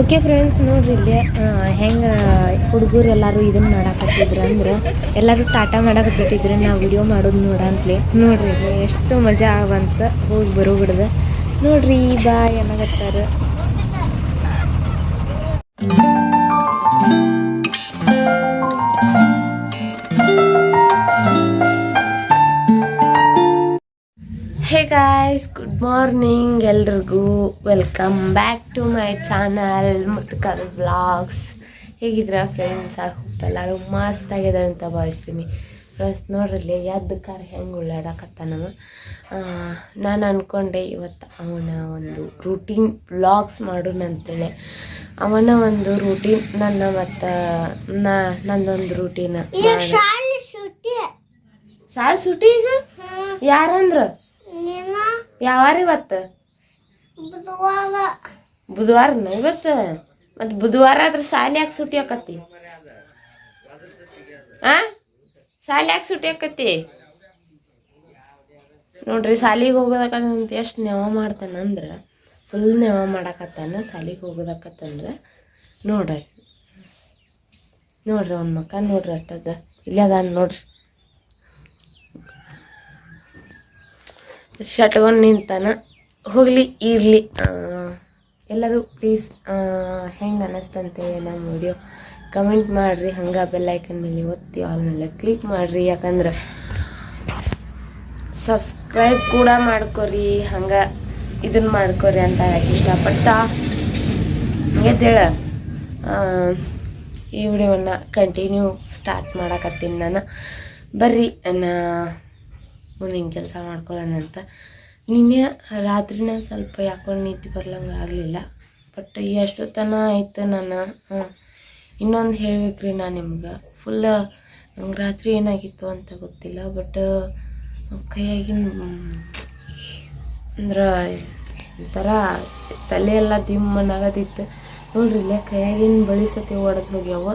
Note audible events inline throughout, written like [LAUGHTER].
Okay friends ನೋಡ್ರಿ ಇಲ್ಲಿ ಹೆಂಗೆ ಹುಡುಗರು ಎಲ್ಲರೂ ಇದನ್ನ ಮಾಡಾಕತ್ತಿದ್ರು ಅಂದ್ರೆ, ಎಲ್ಲರೂ ಟಾಟಾ ಮಾಡಾಕತ್ತಿದ್ರು ನಾವು ವಿಡಿಯೋ ಮಾಡೋದು ನೋಡಂತ್ಲಿ ನೋಡ್ರಿ ಇಲ್ಲಿ, ಎಷ್ಟು ಮಜಾ ಆಗಂತ ಹೋಗಿ ಬರೋ ಬಿಡ್ದ ನೋಡ್ರಿ ಬಾಯ್ ಏನಾಗತ್ತಾರ ಹೇ ಗಾಯ್ಸ್ ಗುಡ್ ಮಾರ್ನಿಂಗ್ ಎಲ್ರಿಗೂ. Welcome back to my channel ಮತ್ತು ಕಲ್ ವ್ಲಾಗ್ಸ್ ಹೇಗಿದ್ರ ಫ್ರೆಂಡ್ಸ್ ಆ ಎಲ್ಲರೂ ಮಸ್ತ್ ಆಗಿದ್ದಾರೆ ಅಂತ ಭಾವಿಸ್ತೀನಿ. ಫ್ರೆಂಡ್ಸ್ ನೋಡ್ರಲ್ಲಿ ಎದ್ದು ಕಾರ್ ಹೆಂಗೆ ಉಳ್ಳಾಡಕತ್ತಾನವ ನಾನು ಅಂದ್ಕೊಂಡೆ ಇವತ್ತು ಅವನ ಒಂದು ರೂಟೀನ್ ಬ್ಲಾಗ್ಸ್ ಮಾಡೋಣ ಅಂತೇಳಿ. ಅವನ ಒಂದು ರೂಟೀನ್ ನನ್ನ ಮತ್ತು ನಾ ನನ್ನೊಂದು ರೂಟೀನ್ ಶಾಲ್ ಸುಟಿ ಈಗ? ಯಾರಂದ್ರ? ಯಾವಾರ ಇವತ್ತು? ಬುಧವಾರ. ಇವತ್ತು? ಮತ್ತು ಬುಧವಾರ ಆದ್ರೆ ಸಾಲಿ ಯಾಕೆ ಸುಟಿ ಆಕತಿ ಆ? ಸಾಲಿ ಯಾಕೆ ಸುಟಿ ಆಕತಿ ನೋಡ್ರಿ ಸಾಲಿಗೆ ಹೋಗೋದಕ್ಕಂತ ಎಷ್ಟು ನೆವ ಮಾಡ್ತಾನಂದ್ರೆ ಫುಲ್ ನೆವ ಮಾಡಾಕತ್ತಾನ ಸಾಲಿಗೆ ಹೋಗೋದಕ್ಕತ್ತಂದ್ರೆ ನೋಡ್ರಿ. ನೋಡ್ರಿ ಅವ್ನ ಮಕ್ಕ ನೋಡ್ರಿ ಅಟ್ಟದ. ಇಲ್ಲೇ ಅದಾನ ನೋಡ್ರಿ. ಶಟ್ಕೊಂಡು ನಿಂತಾನ. ಹೋಗಲಿ, ಇರಲಿ. ಎಲ್ಲರೂ ಪ್ಲೀಸ್ ಹೆಂಗೆ ಅನ್ನಿಸ್ತಂತೇಳಿ ನಮ್ಮ ವಿಡಿಯೋ ಕಮೆಂಟ್ ಮಾಡಿರಿ, ಹಂಗೆ ಬೆಲ್ಲೈಕನ್ ಮೇಲೆ ಒತ್ತಿ ಆಲ್ ಮೇಲೆ ಕ್ಲಿಕ್ ಮಾಡಿರಿ. ಯಾಕಂದ್ರೆ ಸಬ್ಸ್ಕ್ರೈಬ್ ಕೂಡ ಮಾಡ್ಕೊರಿ, ಹಂಗೆ ಇದನ್ನು ಮಾಡ್ಕೊರಿ ಅಂತ ಇಷ್ಟಪಟ್ಟ ಎದ್ದೇಳ ಈ ವಿಡಿಯೋವನ್ನು ಕಂಟಿನ್ಯೂ ಸ್ಟಾರ್ಟ್ ಮಾಡಕತ್ತೀನಿ ನಾನು. ಬರ್ರಿ ನಾ ಮುಂದಿನ ಕೆಲಸ ಮಾಡ್ಕೊಳ್ಳೋಣ ಅಂತ. ನಿನ್ನೆ ರಾತ್ರಿನ ಸ್ವಲ್ಪ ಯಾಕೋ ನೀತಿ ಬರ್ಲಂಗೆ ಆಗಲಿಲ್ಲ. ಬಟ್ ಎಷ್ಟೊತ್ತನ ಆಯ್ತು ನಾನು. ಇನ್ನೊಂದು ಹೇಳ್ಬೇಕ್ರಿ ನಾನು ನಿಮ್ಗೆ. ಫುಲ್ ನಂಗೆ ರಾತ್ರಿ ಏನಾಗಿತ್ತು ಅಂತ ಗೊತ್ತಿಲ್ಲ. ಬಟ್ ಕೈಯಾಗಿನ ಅಂದ್ರೆ ಒಂಥರ ತಲೆ ಎಲ್ಲ ನೋಡ್ರಿ ಇಲ್ಲೇ ಕೈಯಾಗಿನ ಬಳಿ ಸತಿ ಒಡೆದು ಹೋಗ್ಯಾವ.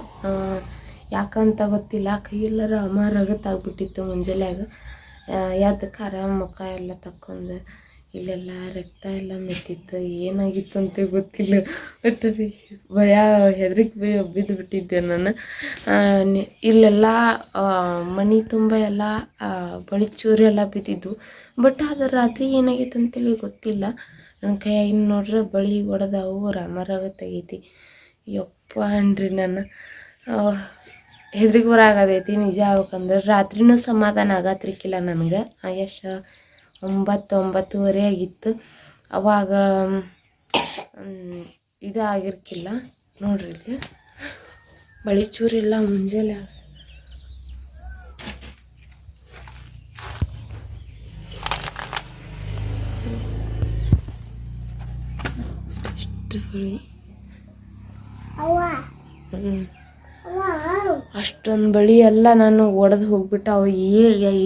ಯಾಕಂತ ಗೊತ್ತಿಲ್ಲ. ಕೈಯೆಲ್ಲರ ಅಮಾರಾಗತ್ತಾಗ್ಬಿಟ್ಟಿತ್ತು ಮುಂಜಾನ್ಯಾಗ ಯಾವ್ದು ಖಾರ ಮುಖ ಎಲ್ಲ ತಕ್ಕೊಂಡು ಇಲ್ಲೆಲ್ಲ ರಕ್ತ ಎಲ್ಲ ಮೆತ್ತಿತ್ತು, ಏನಾಗಿತ್ತು ಅಂತ ಗೊತ್ತಿಲ್ಲ. ಬಟ್ ಭಯ, ಹೆದ್ರಿಕೆ ಬಿದ್ದು ಬಿಟ್ಟಿದ್ದೆ ನಾನು. ಇಲ್ಲೆಲ್ಲ ಮನೆ ತುಂಬ ಎಲ್ಲ ಬಳಿ ಚೂರು ಎಲ್ಲ ಬಿದ್ದಿದ್ದು. ಬಟ್ ಅದು ರಾತ್ರಿ ಏನಾಗಿತ್ತು ಅಂತೇಳಿ ಗೊತ್ತಿಲ್ಲ. ನನ್ನ ಕೈಯಾಗಿನ ನೋಡ್ರೆ ಬಳಿ ಹೊಡೆದವು ರಾಮರಾಗ ತೆಗೀತಿ ಯಪ್ಪ ಅನ್ರಿ ನಾನು. ಹೆದ್ರಿಗೆ ಆಗೋದೈತಿ ನಿಜ ಆಗ್ಬೇಕಂದ್ರೆ. ರಾತ್ರಿನೂ ಸಮಾಧಾನ ಆಗತ್ರಿಕ್ಕಿಲ್ಲ ನನಗೆ. ಎಷ್ಟು ಒಂಬತ್ತು ಒಂಬತ್ತುವರೆ ಆಗಿತ್ತು. ಅವಾಗ ಇದು ಆಗಿರ್ಕಿಲ್ಲ. ನೋಡ್ರಿ ಇಲ್ಲಿ. ಬಳಿ ಚೂರಿಲ್ಲ ಮುಂಜಾನೆ ಇಷ್ಟು ಬಳಿ ಹ್ಮ್. ಅಷ್ಟೊಂದು ಬಳಿ ಎಲ್ಲ ನಾನು ಒಡೆದು ಹೋಗ್ಬಿಟ್ಟು ಅವು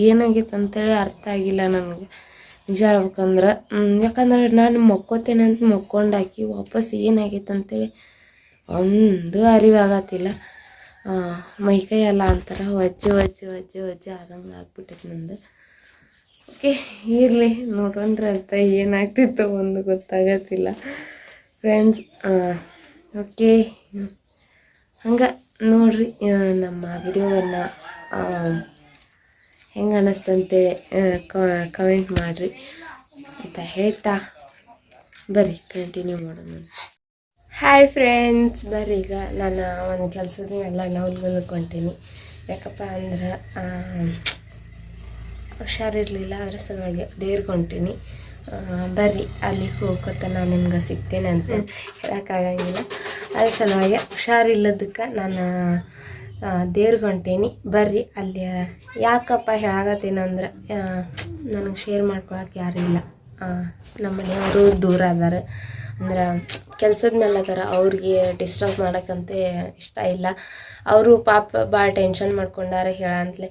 ಏನಾಗಿತ್ತು ಅಂತೇಳಿ ಅರ್ಥ ಆಗಿಲ್ಲ ನನಗೆ. ನಿಜ ಹೇಳ್ಬೇಕಂದ್ರೆ ಯಾಕಂದ್ರೆ ನಾನು ಮಕ್ಕೋತೇನೆ ಅಂತ ಮಕ್ಕೊಂಡಾಕಿ ವಾಪಸ್ ಏನಾಗೈತೆ ಅಂತೇಳಿ ಒಂದು ಅರಿವಾಗತ್ತಿಲ್ಲ. ಮೈಕೈ ಎಲ್ಲ ಅಂತಾರೆ ವಜ್ಜೆ ವಜ್ಜೆ ವಜ್ಜೆ ವಜ್ಜೆ ಆದಂಗೆ ಆಗ್ಬಿಟ್ಟೈತೆ ನಂದು. ಓಕೆ, ಇರಲಿ ನೋಡೋಣ್ರಿ ಅಂತ ಏನಾಗ್ತಿತ್ತು ಒಂದು ಗೊತ್ತಾಗತ್ತಿಲ್ಲ. ಫ್ರೆಂಡ್ಸ್ ಓಕೆ, ಹಂಗೆ. ನೋಡ್ರಿ ನಮ್ಮ ವಿಡಿಯೋವನ್ನು ಹೆಂಗೆ ಅನ್ನಿಸ್ತಂತೆ ಕಮೆಂಟ್ ಮಾಡಿರಿ ಅಂತ ಹೇಳ್ತಾ ಬರ್ರಿ ಕಂಟಿನ್ಯೂ ಮಾಡೋಣ. ಹಾಯ್ ಫ್ರೆಂಡ್ಸ್ ಬರ್ರಿ ಈಗ ನಾನು ಒಂದು ಕೆಲಸದ ಎಲ್ಲ ಹೊಂಟೀನಿ. ಯಾಕಪ್ಪ ಅಂದ್ರೆ ಹುಷಾರಿರಲಿಲ್ಲ ಅದ್ರ ಸಲುವಾಗಿ ದೇವ್ರಿಗೆ ಹೊಂಟೀನಿ. ಬರ್ರಿ ಅಲ್ಲಿಗೆ ಹೋಗ್ಕೊತ ನಾನು ನಿಮ್ಗೆ ಸಿಗ್ತೇನೆ ಅಂತ ಹೇಳೋಕ್ಕಾಗಂಗಿಲ್ಲ. ಅದ್ರ ಸಲುವಾಗಿ ಹುಷಾರಿಲ್ಲದಕ್ಕೆ ನಾನು ದೇವ್ರಿಗೆ ಹೊಂಟೇನಿ ಬರ್ರಿ ಅಲ್ಲಿ ಯಾಕಪ್ಪ ಹೇಳಾಗತ್ತೇನಂದ್ರೆ ನನಗೆ ಶೇರ್ ಮಾಡ್ಕೊಳಕ್ಕೆ ಯಾರೂ ಇಲ್ಲ. ನಮ್ಮ ಮನೆಯವರು ದೂರ ಅದಾರ. ಅಂದ್ರೆ ಕೆಲಸದ ಮೇಲೆ ಅದಾರ. ಅವ್ರಿಗೆ ಡಿಸ್ಟರ್ಬ್ ಮಾಡೋಕ್ಕಂತೆ ಇಷ್ಟ ಇಲ್ಲ. ಅವರು ಪಾಪ ಭಾಳ ಟೆನ್ಷನ್ ಮಾಡ್ಕೊಂಡಾರೆ ಹೇಳಂತಲೇ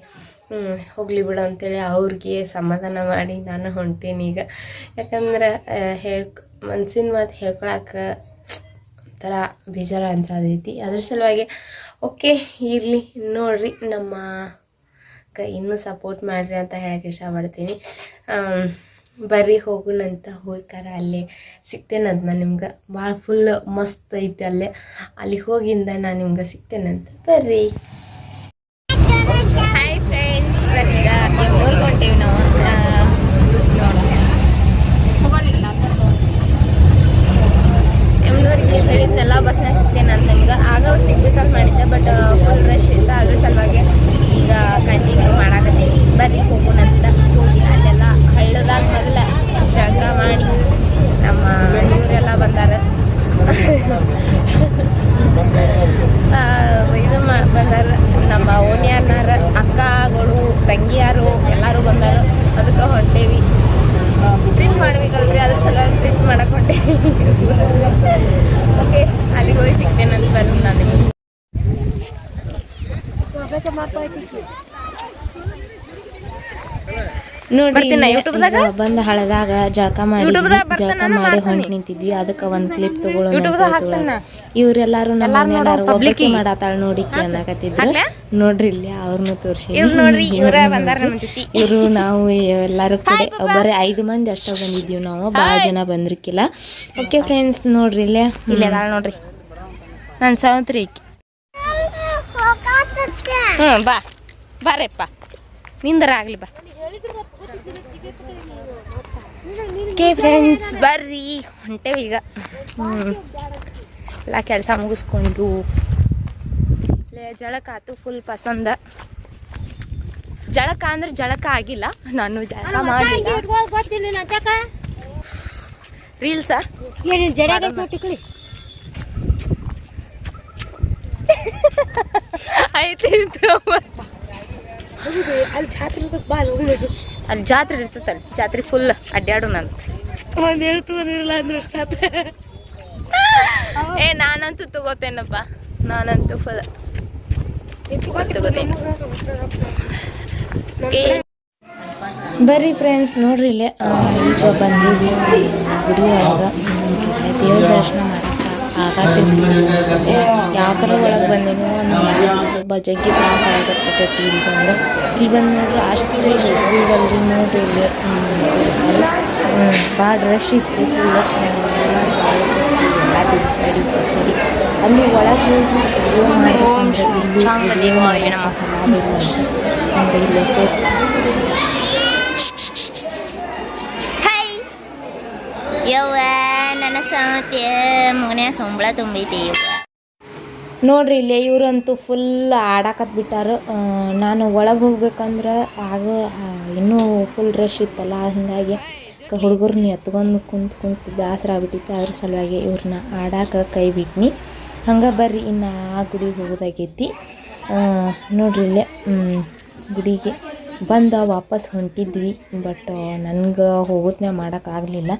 ಹೋಗಲಿ ಬಿಡು ಅಂತೇಳಿ ಅವ್ರಿಗೆ ಸಮಾಧಾನ ಮಾಡಿ ನಾನು ಹೊಂಟೀನಿ ಈಗ. ಯಾಕಂದ್ರೆ ಹೇಳ್ ಮನ್ಸಿನ ಮಾತು ಹೇಳ್ಕೊಳಕ್ಕೆ ಒಂಥರ ಬೇಜಾರು ಅನ್ಸೋದೈತಿ ಅದ್ರ ಸಲುವಾಗಿ, ಓಕೆ, ಇರಲಿ, ನೋಡ್ರಿ, ನಮ್ಮ ಕ ಇನ್ನೂ ಸಪೋರ್ಟ್ ಮಾಡಿರಿ ಅಂತ ಹೇಳಕ್ಕೆ ಇಷ್ಟಪಡ್ತೀನಿ. ಬರ್ರಿ ಹೋಗುಣಂತ ಹೋಗ್ಕಾರ ಅಲ್ಲಿ ಸಿಗ್ತೇನಂತ ನಾನು ನಿಮ್ಗೆ. ಭಾಳ ಫುಲ್ ಮಸ್ತ್ ಐತೆ ಅಲ್ಲೇ. ಅಲ್ಲಿಗೆ ಹೋಗಿಂದ ನಾನು ನಿಮ್ಗೆ ಸಿಗ್ತೇನಂತ ಬರ್ರಿ. ಬರ್ರೀಗ ಎಮ್ಮೂರ್ಗೆ ಹೊಂಟೇವಿ ನಾವು ಎಮ್ನೂರಿಗೆ ಹೇಳಿದ್ದೆಲ್ಲ ಬಸ್ನಾಗ ಸಿಗ್ತೇನೆ ಅಂತ ನಿಮ್ಗೆ ಆಗ ಸಿಗ್ಬೇಕಂತ ಮಾಡಿದ್ದೆ ಬಟ್ ಫುಲ್ ರಶ್ ಇತ್ತು ಅದ್ರ ಸಲುವಾಗಿ ಈಗ ಕಂಟಿನ್ಯೂ ಮಾಡಾಕತ್ತೀನಿ ಬರ್ರಿ ಹೋಗೋಣಂತ ಹೋಗಿ ಅಲ್ಲೆಲ್ಲ ಹಳ್ಳದಾಗ ಮೊದಲ ಜಳಕ ಮಾಡಿ ನಮ್ಮ ಇವರೆಲ್ಲ ಬಂದಾರ ಆ, ಇದು ಮಾ ಬಂದಾರ ನಮ್ಮ ಓಣಿಯಾರನಾರ ಅಕ್ಕಗಳು ತಂಗಿಯಾರು ಎಲ್ಲರೂ ಬಂದಾರ ಅದಕ್ಕೆ ಹೊಂಟೇವಿ ಟ್ರಿಪ್ ಮಾಡ್ಬೇಕಲ್ರಿ ಅದ್ರ ಸಲುವಾಗಿ ಟ್ರಿಪ್ ಮಾಡಕ್ ಹೊಂಟೇವಿ ಓಕೆ ಅಲ್ಲಿಗೆ ಹೋಗಿ ಸಿಗ್ತೇನಂತ ಬರ್ರಿ ನಾನು ನಿಮ್ಗೆ ನೋಡಿ ಬಂದ ಹಳದಾಗ ಜಳಕ ಮಾಡಿ ಜಳಕ ನಾನು ಮಾಡಿ ಮಾಡ್ತೀನಿ. ಹೊಂಟ್ ನಿಂತಿದ್ವಿ. ಅದಕ್ಕೆ ಒಂದ್ ಕ್ಲಿಪ್ ತಗೊಳ್ಳೋಣ. ಇವ್ರೆಲ್ಲಾರು ನಮ್ಮ ಎಲ್ಲಾರು ಒಬ್ಬಾಕಿ. ಮಾಡಾತಾಳ ನೋಡಿ ಅನ್ನಕತ್ತಿದ್ರು ನೋಡ್ರಿ ಇಲ್ಲಿ ಅವ್ರನ್ನ ತೋರಿಸಿ ಇವ್ರು ನೋಡ್ರಿ ಇವ್ರ ಬಂದಾರ ನಮ್ಮ ಇವರು ನಾವು ಎಲ್ಲಾರು ಕಡೆ ಬರೀ ಐದು ಮಂದಿ ಅಷ್ಟೇ ಬಂದಿದ್ದೀವಿ ನಾವು. ಭಾಳ ಜನ ಬಂದ್ರಿಕ್ಕಿಲ್ಲ ಓಕೆ ಫ್ರೆಂಡ್ಸ್ ನೋಡ್ರಿ ಇಲ್ಲೇ. ಇಲ್ಲೇ ನೋಡ್ರಿ. ನನ್ನ ಸವಂತ್ರಿ ಹ್ಞೂ ಬಾ. ಬಾರಪ್ಪ. ನಿಂದರ ಆಗ್ಲಿ ಬಾ. ಓಕೆ ಫ್ರೆಂಡ್ಸ್ ಬರ್ರಿ. ಹೊಂಟೇವಿ ಈಗ. ಹ್ಞೂ ಎಲ್ಲ ಕೆಲಸ ಮುಗಿಸ್ಕೊಂಡು. ಜಳಕ ಆತು ಫುಲ್ ಪಸಂದ. ಜಳಕ ಅಂದ್ರೆ ಜಳಕ ಆಗಿಲ್ಲ. ನಾನು ಜಳಕ ಮಾಡಿಲ್ಲ. ರೀಲ್ಸ ಆಯ್ತು [LAUGHS] ಅಲ್ಲಿ ಜಾತ್ರೆ ಬಾಲ್ ಅಲ್ಲಿ ಜಾತ್ರೆ ಇರ್ತೈತಲ್ಲ ಜಾತ್ರೆ ಫುಲ್ ಅಡ್ಡಾಡು ನಾನು. ಒಂದ್ ಹೇಳ್ತುವನಿರಲ್ಲ ಅಂದ್ರೆ ಅಷ್ಟ ಏ ನಾನಂತೂ ತಗೋತೇನಪ್ಪ. ನಾನಂತೂ ಫುಲ್ ತಗೋತೇನೆ. ಬರ್ರಿ ಫ್ರೆಂಡ್ಸ್ ನೋಡ್ರಿ ಇಲ್ಲೇ ಈಗ ಬಂದಿದ್ವಿ ಗುಡಿಯಾಗ ದೇವ್ರ ದರ್ಶನ ಮಾಡಕ್ಕೆ ಆಗತ್ತಿಲ್ಲ ಯಾಕರ ಒಳಗೆ ಬಂದೀನಿ ಒಂದು ಜಗ್ಗಿ ತ್ರಾಸ ಆಗತ್ತೈತಿ ಇಲ್ಲಿ ಬಂದು. ಇಲ್ಲಿ ಬಂದು ನೋಡ್ರಿ ಅಷ್ಟು ಇಷ್ಟು ಇಲ್ವಲ್ರಿ ನೋಡ್ರಿ ಇಲ್ಲಿ. ಸಾರಿ. ಭಾಳ ರಶ್ ಇತ್ತು. ಫುಲ್ ಸೈಡಿ ಸೈಡಿ ಅಲ್ಲಿ ಒಳಗೆ ಹೋಗಿ ಪೂಜೆ ಮಾಡಿ ಓಂ ಶ್ರೀ ಚಾಂಗದೇವಾಯ ನಮಃ. ಅಂದ್ರೆ ಇಲ್ಲಿ ಹಾಯ್ ಯವ್ವ ನನ್ನ ಸೌತ್ಯ ಮನ್ಯಾಗ ಸಂಬಳ ತುಂಬೈತಿ ನೋಡ್ರಿ, ಇಲ್ಲಿ ಇವರಂತೂ ಫುಲ್ ಆಡಾಕತ್ ಬಿಟ್ಟಾರ. ನಾನು ಒಳಗೆ ಹೋಗ್ಬೇಕಂದ್ರೆ ಆಗ ಇನ್ನೂ ಫುಲ್ ರಶ್ ಇತ್ತಲ್ಲ, ಹಿಂಗಾಗಿ ಹುಡುಗರ್ನ ಎತ್ಕೊಂಡು ಕುಂತು ಕುಂತು ಬೇಸರ ಆಗ್ಬಿಟ್ಟಿತ್ತು. ಅದ್ರ ಸಲುವಾಗಿ ಇವ್ರನ್ನ ಆಡಾಕ ಕೈ ಬಿಟ್ನಿ. ಹಂಗೆ ಬರ್ರಿ, ಇನ್ನು ಆ ಗುಡಿಗೆ ಹೋಗೋದಾಗೈತಿ ನೋಡ್ರಿ ಇಲ್ಲೇ ಗುಡಿಗೆ ಬಂದ ವಾಪಸ್ ಹೊಂಟಿದ್ವಿ. ಬಟ್ ನನ್ಗೆ ಹೋಗೋತ್ನ್ಯಾಗ ಮಾಡೋಕ್ಕಾಗಲಿಲ್ಲ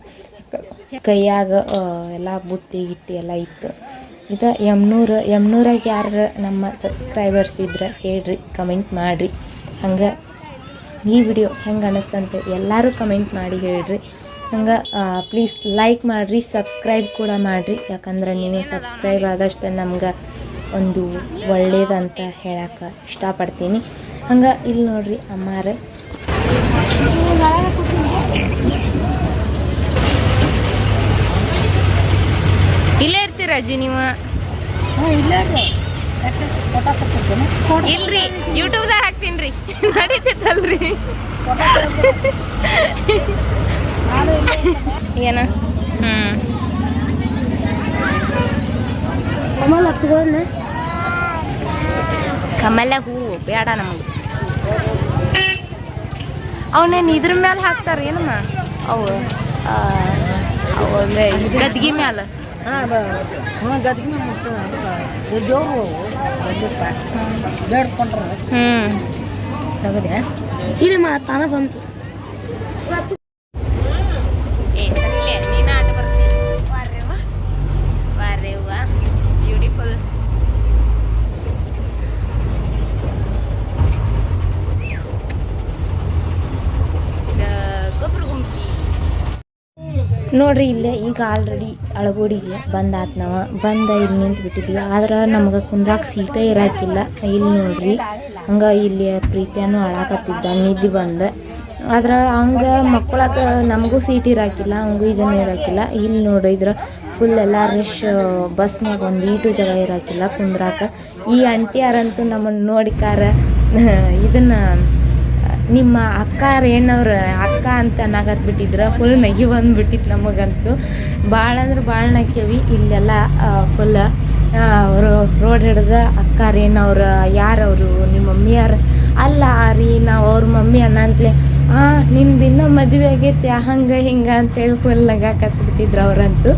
ಕೈಯಾಗ ಎಲ್ಲ ಬುಟ್ಟಿ, ಗಿಟ್ಟಿ ಎಲ್ಲ ಇತ್ತು. ಇದು ಯಮ್ನೂರು ಯಮ್ನೂರಾಗ ಯಾರು ನಮ್ಮ ಸಬ್ಸ್ಕ್ರೈಬರ್ಸ್ ಇದ್ರೆ ಹೇಳ್ರಿ ಕಮೆಂಟ್ ಮಾಡಿರಿ. ಹಂಗೆ ಈ ವಿಡಿಯೋ ಹೆಂಗೆ ಅನ್ನಿಸ್ತಂತೆ ಎಲ್ಲರೂ ಕಮೆಂಟ್ ಮಾಡಿ ಹೇಳ್ರಿ. ಹಂಗೆ ಪ್ಲೀಸ್ ಲೈಕ್ ಮಾಡಿರಿ ಸಬ್ಸ್ಕ್ರೈಬ್ ಕೂಡ ಮಾಡಿರಿ. ಯಾಕಂದ್ರೆ ನೀವು ಸಬ್ಸ್ಕ್ರೈಬ್ ಆದಷ್ಟು ನಮ್ಗೆ ಒಂದು ಒಳ್ಳೇದಂತ ಹೇಳಕ್ಕೆ ಇಷ್ಟಪಡ್ತೀನಿ. ಹಂಗೆ ಇಲ್ಲಿ ನೋಡಿರಿ ಅಮ್ಮಾರ. ಇಲ್ಲೇ ಇರ್ತೀರ ಅಜ್ಜಿ ನೀವು? ಇಲ್ರಿ ಯೂಟ್ಯೂಬ್ದಾಗ ಹಾಕ್ತೀನಿ ರೀ. ನಡೀತೈತಲ್ರಿ ಏನ? ಹ್ಞೂ ಕಮಲ ಹೂವು ಬೇಡ ನಮಗೆ. ಅವನೇನು ಇದ್ರ ಮ್ಯಾಲೆ ಹಾಕ್ತಾರ ಏನಮ್ಮ? ಅವು ಗದ್ಗಿ ಮ್ಯಾಲ. ಹ್ಮ್. ತಗದೆ ಇಲ್ಲಿ ತಾನ ಬಂತು. ನೋಡ್ರಿ, ಇಲ್ಲೇ ಈಗ ಆಲ್ರೆಡಿ ಅಳಗೋಡಿಗೆ ಬಂದಾತ್ ನಾವ. ಬಂದ ಇಲ್ಲಿ ನಿಂತು ಬಿಟ್ಟಿದ್ವಿ ಆದ್ರೆ ನಮ್ಗೆ ಕುಂದ್ರಾಕ್ ಸೀಟೇ ಇರಾಕಿಲ್ಲ. ಇಲ್ಲಿ ನೋಡ್ರಿ, ಹಂಗ ಇಲ್ಲಿ ಪ್ರೀತಿಯನ್ನು ಅಳಾಕತ್ತಿದ್ದ, ನಿದ್ದೆ ಬಂದ. ಆದ್ರೆ ಹಂಗ ಮಕ್ಕಳಕ್ಕೆ ನಮಗೂ ಸೀಟ್ ಇರಾಕಿಲ್ಲ, ಹಂಗೂ ಇದನ್ನ ಇರಾಕಿಲ್ಲ. ಇಲ್ಲಿ ನೋಡಿದ್ರೆ ಫುಲ್ ಎಲ್ಲ ರಶ್ ಬಸ್ನಾಗ ಒಂದು ಈಟು ಜಾಗ ಇರಾಕಿಲ್ಲ ಕುಂದ್ರಾಕ. ಈ ಅಂಟಿಯಾರಂತೂ ನಮ್ಮನ್ನು ನೋಡಿಕಾರ [LAUGHS] ಇದನ್ನ ನಿಮ್ಮ ಅಕ್ಕ ಏನವ್ರ ಅಕ್ಕ ಅಂತ ಬಿಟ್ಟಿದ್ರ ಫುಲ್ ನಗಿ ಬಂದ್ಬಿಟ್ಟಿತ್ತು ನಮಗಂತೂ. ಭಾಳ ಅಂದ್ರೆ ಭಾಳ ನಕ್ಕೇವಿ ಇಲ್ಲೆಲ್ಲ ಫುಲ್ ರೋಡ್ ಹಿಡ್ದ ಅಕ್ಕ ರೇನವ್ರ ಯಾರವರು ನಿಮ್ಮ ಮಮ್ಮಿ ಅಲ್ಲ ರೀ ನಾವು ಅವ್ರ ಮಮ್ಮಿ ಅಣ್ಣ ಅಂತಲೇ ಹಾಂ ನಿಂದು ಇನ್ನೂ ಮದುವೆ ಆಗೈತೆ, ಹಂಗೆ ಹಿಂಗೆ ಅಂತೇಳಿ ಫುಲ್ ನಗಾಕತ್ಬಿಟ್ಟಿದ್ರು ಅವರಂತೂ.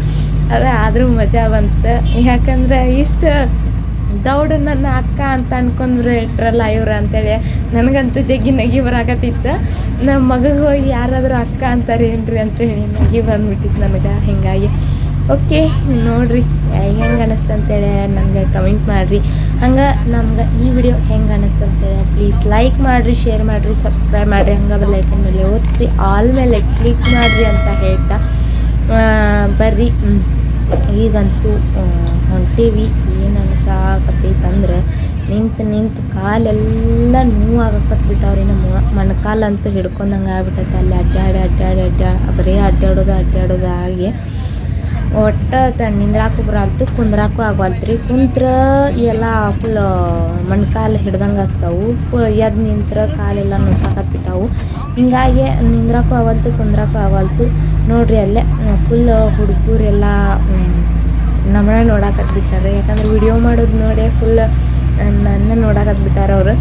ಅದೇ ಆದರೂ ಮಜಾ ಬಂತು. ಯಾಕಂದ್ರೆ ಇಷ್ಟು ದೌಡ್ ನನ್ನ ಅಕ್ಕ ಅಂತ ಅನ್ಕೊಂಡ್ರೆ ಇಟ್ರಲ್ಲ ಇವ್ರು ಅಂತೇಳಿ. ನನಗಂತೂ ಜಗ್ಗಿ ನಗಿ ಬರಾಕತ್ತಿತ್ತು. ನಮ್ಮ ಮಗಗೆ ಹೋಗಿ ಯಾರಾದರೂ ಅಕ್ಕ ಅಂತಾರೆ ಏನ್ರಿ ಅಂತೇಳಿ ನಗಿ ಬಂದ್ಬಿಟ್ಟಿತ್ತು ನನಗೆ ಹಿಂಗಾಗಿ. ಓಕೆ, ನೋಡಿರಿ ಹೆಂಗೆ ಅನ್ನಿಸ್ತು ಅಂತೇಳಿ ನನಗೆ ಕಮೆಂಟ್ ಮಾಡಿರಿ. ಹಂಗೆ ನಮ್ಗೆ ಈ ವಿಡಿಯೋ ಹೆಂಗೆ ಅನ್ನಿಸ್ತು ಅಂತೇಳಿ ಪ್ಲೀಸ್ ಲೈಕ್ ಮಾಡಿರಿ ಶೇರ್ ಮಾಡಿರಿ ಸಬ್ಸ್ಕ್ರೈಬ್ ಮಾಡಿರಿ. ಹಂಗೆ ಲೈಕನ್ ಮೇಲೆ ಒತ್ತಿ ಆಲ್ ಮೇಲೆ ಕ್ಲಿಕ್ ಮಾಡಿರಿ ಅಂತ ಹೇಳ್ತಾ. ಬರ್ರಿ. ಈಗಂತೂ ಹೊಂಟೇವಿ, ಏನು ಅನ್ಸಾಕತ್ತೈತಂದ್ರೆ ನಿಂತು ನಿಂತು ಕಾಲೆಲ್ಲ ನೋವಾಗಕತ್ಬಿಟ್ಟವ್ರಿ ನಮ್ಮ ಮೊಣಕಾಲಂತೂ ಹಿಡ್ಕೊಂಡಂಗೆ ಆಗ್ಬಿಟ್ಟೈತೆ ಅಲ್ಲಿ ಅಡ್ಡಾಡಿ ಅಡ್ಡಾಡಿ ಅಡ್ಡಾಡಿ ಬರೀ ಅಡ್ಡಾಡೋದು ಅಡ್ಡಾಡೋದು ಆಗಿ ಒಟ್ಟು ನಿಂದ್ರಾಕು ಬರಲ್ತು, ಕುಂದ್ರಾಕು ಆಗವಲ್ತ್ರಿ. ಕುಂತ್ರ ಎಲ್ಲ ಫುಲ್ ಮೊಣ್ಕಾಲು ಹಿಡ್ದಂಗೆ ಆಗ್ತಾವು. ಎದ್ದು ನಿಂತ್ರ ಕಾಲೆಲ್ಲ ನುಸಾಕತ್ಬಿಟ್ಟಾವು ಹಿಂಗಾಗಿ ನಿಂದ್ರಾಕು ಆಗಲ್ತು ಕುಂದ್ರಾಕು ಆಗಲ್ತು ನೋಡ್ರಿ ಅಲ್ಲೇ ಫುಲ್ ಹುಡುಗರೆಲ್ಲ ನಮ್ಮನ್ನ ನೋಡಾಕತ್ಬಿಟ್ಟಾರೆ ಯಾಕಂದ್ರೆ ವಿಡಿಯೋ ಮಾಡೋದು ನೋಡಿ ಫುಲ್ ನನ್ನ ನೋಡಾಕತ್ಬಿಟ್ಟಾರ ಅವರು.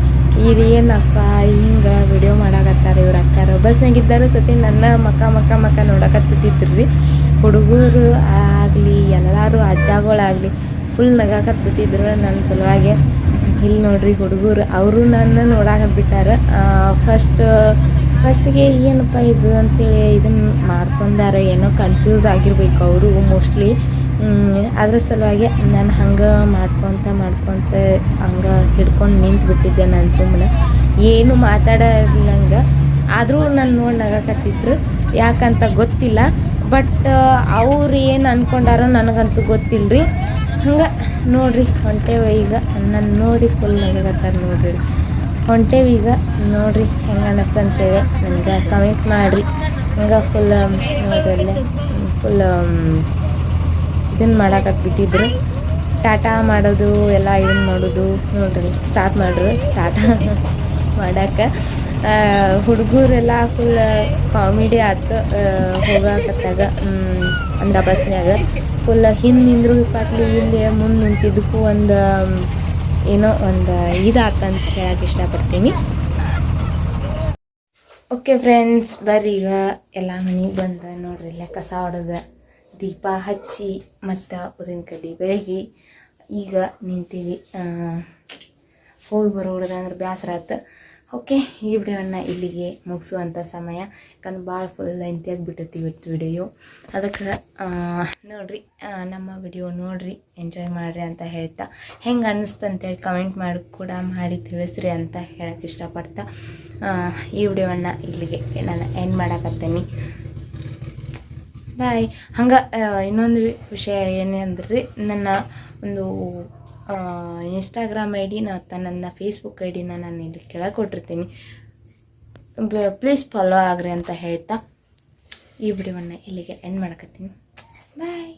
ಇದು ಏನಪ್ಪ, ಹಿಂಗೆ ವಿಡಿಯೋ ಮಾಡಾಕತ್ತಾರ ಇವ್ರ ಅಕ್ಕಾರ. ಬಸ್ನಾಗಿದ್ದರು ಸತಿ ನನ್ನ ಮಕ್ಕ ಮಕ್ಕ ಮಕ್ಕ ನೋಡಾಕತ್ಬಿಟ್ಟಿದ್ರು ರೀ ಹುಡುಗರು ಆಗಲಿ, ಎಲ್ಲರೂ ಅಜ್ಜಗಳಾಗಲಿ ಫುಲ್ ನಗಾಕತ್ಬಿಟ್ಟಿದ್ರು ನನ್ನ ಸಲುವಾಗಿ. ಇಲ್ಲಿ ನೋಡ್ರಿ ಹುಡುಗರು, ಅವರು ನನ್ನ ನೋಡಾಕತ್ಬಿಟ್ಟಾರ ಫಸ್ಟ್ ಫಸ್ಟಿಗೆ ಏನಪ್ಪ ಇದು ಅಂತೇಳಿ ಇದನ್ನು ಮಾಡ್ಕೊಂಡಾರ ಏನೋ ಕನ್ಫ್ಯೂಸ್ ಆಗಿರ್ಬೇಕು ಅವರು ಮೋಸ್ಟ್ಲಿ ಅದ್ರ ಸಲುವಾಗಿ ನಾನು ಹಂಗೆ ಮಾಡ್ಕೊತ ಮಾಡ್ಕೊತ ಹಂಗೆ ಹಿಡ್ಕೊಂಡು ನಿಂತು ಬಿಟ್ಟಿದ್ದೆ ನಾನು ಸುಮ್ಮನೆ ಏನು ಮಾತಾಡಲಂಗೆ ಆದರೂ ನಾನು ನೋಡಿ ನಗಾಕತ್ತಿದ್ರು. ಯಾಕಂತ ಗೊತ್ತಿಲ್ಲ. ಬಟ್, ಅವ್ರು ಏನು ಅಂದ್ಕೊಂಡಾರೋ ನನಗಂತೂ ಗೊತ್ತಿಲ್ಲ ರೀ ಹಂಗೆ ನೋಡ್ರಿ, ಹೊಂಟೇವ ಈಗ. ನನ್ನ ನೋಡಿ ಫುಲ್ ನಗಕತ್ತಾರ ನೋಡ್ರಿ. ಹೊಂಟೇವಿ ಈಗ. ನೋಡ್ರಿ ಹೆಂಗೆ ಅನ್ನಿಸ್ತು ಅಂತೇಳಿ ನನಗೆ ಕಮೆಂಟ್ ಮಾಡಿರಿ. ಹಂಗೆ ಫುಲ್ ನೋಡ್ರಿ ಅಲ್ಲೇ. ಫುಲ್ ಇದನ್ನು ಮಾಡಾಕತ್ಬಿಟ್ಟಿದ್ರು ಟಾಟಾ ಮಾಡೋದು, ಎಲ್ಲ ಏನು ಮಾಡೋದು ನೋಡ್ರಿ ಸ್ಟಾರ್ಟ್ ಮಾಡ್ರು, ಟಾಟಾ [LAUGHS] ಮಾಡಕ್ಕೆ ಹುಡುಗರೆಲ್ಲ ಫುಲ್ ಕಾಮಿಡಿ ಆಯ್ತು ಹೋಗಾಕತ್ತಾಗ ಅಂದ್ರೆ ಬಸ್ನ್ಯಾಗ. ಫುಲ್ ಹಿಂದೆ ನಿಂದ್ರು ಪಾಟ್ಲಿ ಇಲ್ಲಿ ಮುಂದೆ ನಿಂತಿದ್ದಕ್ಕೂ ಒಂದು, ಏನೋ ಒಂದು ಇದಾತಂತ ಹೇಳಕ್ಕೆ ಇಷ್ಟಪಡ್ತೀನಿ. ಓಕೆ ಫ್ರೆಂಡ್ಸ್ ಬರ್ರಿ ಈಗ ಎಲ್ಲ ಮನೆಗೆ ಬಂದ ನೋಡ್ರಿ, ಇಲ್ಲೇ ಕಸ ಹೊಡೆದ ದೀಪ ಹಚ್ಚಿ ಮತ್ತು ಉದಿನ ಕಡ್ಡಿ ಬೆಳಗಿ ಈಗ ನಿಂತೀವಿ ಹೋಗಿ ಬರೋ ಅಂದ್ರೆ ಬೇಸರ ಆಯ್ತು ಓಕೆ ಈ ವಿಡಿಯೋನ ಇಲ್ಲಿಗೆ ಮುಗಿಸುವಂಥ ಸಮಯ. ಯಾಕಂದ್ರೆ ಭಾಳ ಫುಲ್ ಲೆಂತಿಯಾಗಿ ಬಿಟ್ಟೈತಿ ಇವತ್ತು ವಿಡಿಯೋ. ಅದಕ್ಕೆ ನೋಡಿರಿ ನಮ್ಮ ವಿಡಿಯೋ ನೋಡಿರಿ ಎಂಜಾಯ್ ಮಾಡಿರಿ ಅಂತ ಹೇಳ್ತಾ. ಹೆಂಗೆ ಅನ್ನಿಸ್ತು ಅಂತೇಳಿ ಕಮೆಂಟ್ ಮಾಡಿ ಕೂಡ ಮಾಡಿ ತಿಳಿಸ್ರಿ ಅಂತ ಹೇಳಕ್ಕೆ ಇಷ್ಟಪಡ್ತಾ. ಈ ವಿಡಿಯೋವನ್ನು ಇಲ್ಲಿಗೆ ನಾನು ಎಂಡ್ ಮಾಡಕತ್ತೀನಿ. ಬಾಯ್. ಹಂಗೆ ಇನ್ನೊಂದು ವಿಷಯ ಏನೇ ಅಂದ್ರೆ, ನನ್ನ ಒಂದು ಇನ್ಸ್ಟಾಗ್ರಾಮ್ ಐ ಡಿನ ಅಥವಾ ನನ್ನ ಫೇಸ್ಬುಕ್ ಐ ಡಿನ ನಾನು ಇಲ್ಲಿ ಕೆಳಗೆ ಕೊಟ್ಟಿರ್ತೀನಿ ಪ್ಲೀಸ್ ಫಾಲೋ ಆಗ್ರಿ ಅಂತ ಹೇಳ್ತಾ ಈ ವಿಡಿಯೋವನ್ನು ಇಲ್ಲಿಗೆ ಎಂಡ್ ಮಾಡಕತ್ತೀನಿ. ಬಾಯ್